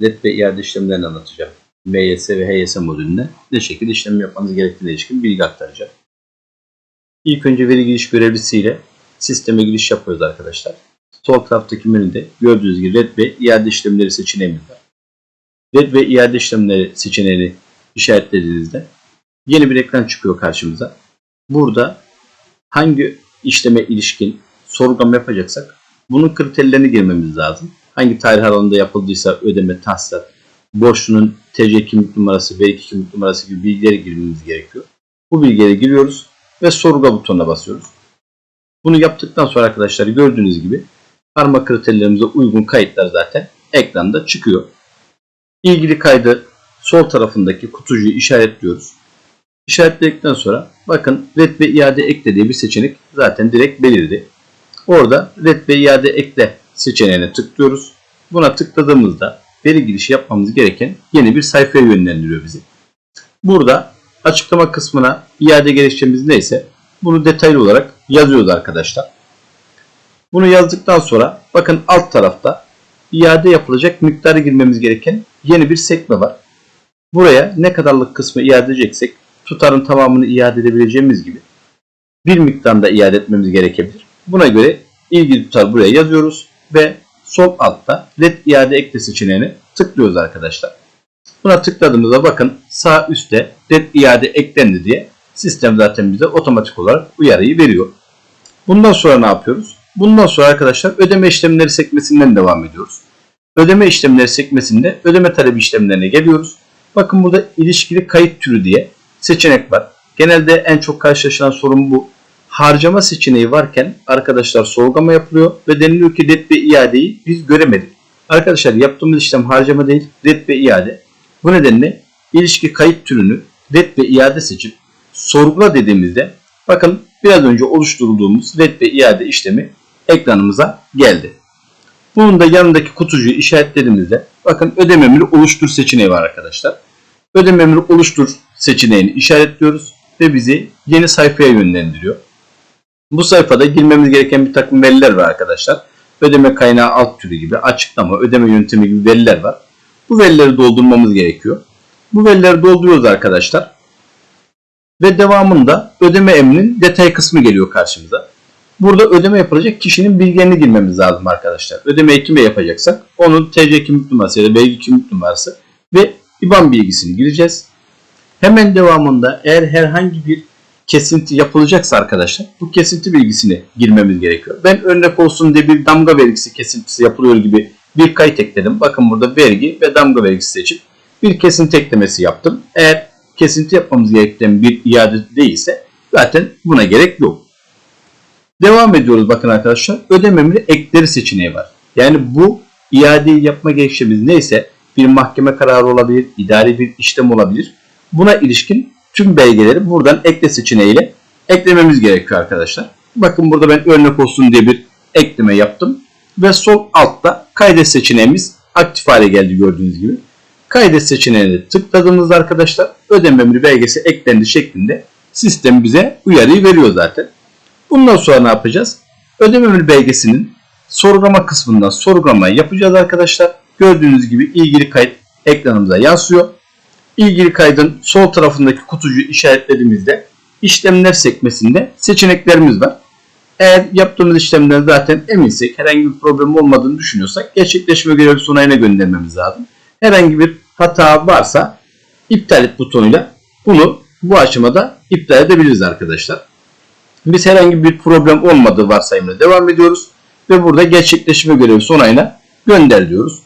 Net ve iade işlemlerini anlatacağım. MYS ve HYS modülünde ne şekilde işlem yapmanız gerektiğine ilişkin bilgi aktaracağım. İlk önce veri giriş görevlisiyle sisteme giriş yapıyoruz arkadaşlar. Sol taraftaki menüde gördüğünüz gibi red ve iade işlemleri seçeneğimiz var. Red ve iade işlemleri seçeneğini işaretlediğinizde yeni bir ekran çıkıyor karşımıza. Burada hangi işleme ilişkin sorgulama yapacaksak bunun kriterlerini girmemiz lazım. Hangi tarih aralığında yapıldıysa ödeme, tahsilat, borçlunun TC kimlik numarası, veri kimlik numarası gibi bilgileri girmemiz gerekiyor. Bu bilgileri giriyoruz ve sorgula butonuna basıyoruz. Bunu yaptıktan sonra arkadaşlar gördüğünüz gibi parmak kriterlerimize uygun kayıtlar zaten ekranda çıkıyor. İlgili kaydı sol tarafındaki kutucuğu işaretliyoruz. İşaretledikten sonra bakın red ve iade ekle diye bir seçenek zaten direkt belirdi. Orada red ve iade ekle seçeneğine tıklıyoruz. Buna tıkladığımızda veri girişi yapmamız gereken yeni bir sayfaya yönlendiriyor bizi. Burada açıklama kısmına iade gerekçemiz neyse bunu detaylı olarak yazıyoruz arkadaşlar. Bunu yazdıktan sonra bakın alt tarafta iade yapılacak miktarı girmemiz gereken yeni bir sekme var. Buraya ne kadarlık kısmı iade edeceksek tutarın tamamını iade edebileceğimiz gibi bir miktarda iade etmemiz gerekebilir. Buna göre ilgili tutar buraya yazıyoruz ve sol altta led iade ekle seçeneğine tıklıyoruz arkadaşlar. Buna tıkladığımızda bakın sağ üstte led iade eklendi diye sistem zaten bize otomatik olarak uyarıyı veriyor. Bundan sonra ne yapıyoruz? Bundan sonra arkadaşlar ödeme işlemleri sekmesinden devam ediyoruz. Ödeme işlemleri sekmesinde ödeme talebi işlemlerine geliyoruz. Bakın burada ilişkili kayıt türü diye seçenek var. Genelde en çok karşılaşılan sorun bu. Harcama seçeneği varken arkadaşlar sorgulama yapılıyor ve deniliyor ki red ve iadeyi biz göremedik. Arkadaşlar yaptığımız işlem harcama değil red ve iade. Bu nedenle ilişki kayıt türünü red ve iade seçip sorgula dediğimizde bakın biraz önce oluşturduğumuz red ve iade işlemi ekranımıza geldi. Bunun da yanındaki kutucuğu işaretlediğimizde bakın ödeme emri oluştur seçeneği var arkadaşlar. Ödeme emri oluştur seçeneğini işaretliyoruz ve bizi yeni sayfaya yönlendiriyor. Bu sayfada girmemiz gereken bir takım veriler var arkadaşlar. Ödeme kaynağı alt türü gibi, açıklama, ödeme yöntemi gibi veriler var. Bu verileri doldurmamız gerekiyor. Bu verileri dolduruyoruz arkadaşlar. Ve devamında ödeme emrinin detay kısmı geliyor karşımıza. Burada ödeme yapılacak kişinin bilgilerini girmemiz lazım arkadaşlar. Ödemeyi kime yapacaksak onun TC kimlik numarası ya da vergi kimlik numarası ve IBAN bilgisini gireceğiz. Hemen devamında eğer herhangi bir kesinti yapılacaksa arkadaşlar bu kesinti bilgisini girmemiz gerekiyor. Ben örnek olsun diye bir damga vergisi kesintisi yapılıyor gibi bir kayıt ekledim. Bakın burada vergi ve damga vergisi seçip bir kesinti eklemesi yaptım. Eğer kesinti yapmamız gereken bir iade değilse zaten buna gerek yok. Devam ediyoruz bakın arkadaşlar. Ödeme emri ekleri seçeneği var. Yani bu iadeyi yapma gerekçemiz neyse bir mahkeme kararı olabilir, idari bir işlem olabilir. Buna ilişkin tüm belgeleri buradan ekle seçeneğiyle eklememiz gerekiyor arkadaşlar. Bakın burada ben örnek olsun diye bir ekleme yaptım. Ve sol altta kaydet seçeneğimiz aktif hale geldi gördüğünüz gibi. Kaydet seçeneğine tıkladığımızda arkadaşlar ödeme emri belgesi eklendi şeklinde sistem bize uyarıyı veriyor zaten. Bundan sonra ne yapacağız? Ödeme emri belgesinin sorgulama kısmından sorgulamayı yapacağız arkadaşlar. Gördüğünüz gibi ilgili kayıt ekranımıza yansıyor. İlgili kaydın sol tarafındaki kutucuğu işaretlediğimizde işlemler sekmesinde seçeneklerimiz var. Eğer yaptığımız işlemden zaten eminsek, herhangi bir problem olmadığını düşünüyorsak gerçekleşme görevlisi onayına göndermemiz lazım. Herhangi bir hata varsa iptal et butonuyla bunu bu aşamada iptal edebiliriz arkadaşlar. Biz herhangi bir problem olmadığı varsayımla devam ediyoruz ve burada gerçekleşme görevlisi onayına gönder diyoruz.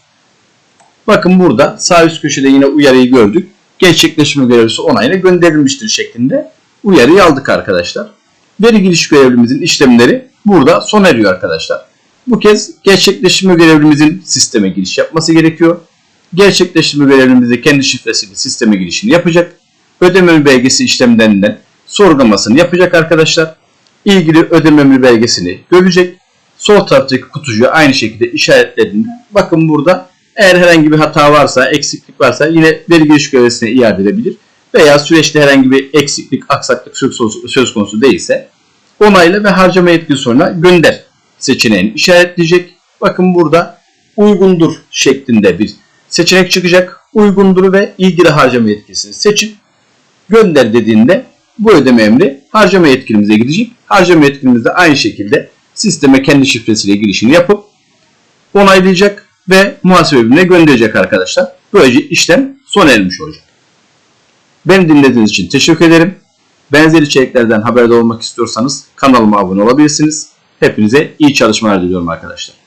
Bakın burada sağ üst köşede yine uyarıyı gördük. Gerçekleşme görevlisi onayına gönderilmiştir şeklinde uyarıyı aldık arkadaşlar. Veri giriş görevlimizin işlemleri burada sona eriyor arkadaşlar. Bu kez gerçekleşme görevlimizin sisteme giriş yapması gerekiyor. Gerçekleşme görevlimiz de kendi şifresiyle sisteme girişini yapacak. Ödeme belgesi işlemlerinden sorgulamasını yapacak arkadaşlar. İlgili ödeme belgesini görecek. Sol taraftaki kutucuğu aynı şekilde işaretlediğinde bakın burada eğer herhangi bir hata varsa, eksiklik varsa yine veri giriş görevlisine iade edebilir. Veya süreçte herhangi bir eksiklik, aksaklık söz konusu değilse onayla ve harcama yetkisi sonra gönder seçeneğini işaretleyecek. Bakın burada uygundur şeklinde bir seçenek çıkacak. Uygundur ve ilgili harcama yetkisini seçin. Gönder dediğinde bu ödeme emri harcama yetkilimize gidecek. Harcama yetkilimiz aynı şekilde sisteme kendi şifresiyle girişini yapıp onaylayacak ve muhasebe birimine gönderecek arkadaşlar. Böylece işlem sona ermiş olacak. Beni dinlediğiniz için teşekkür ederim. Benzer içeriklerden haberdar olmak istiyorsanız kanalıma abone olabilirsiniz. Hepinize iyi çalışmalar diliyorum arkadaşlar.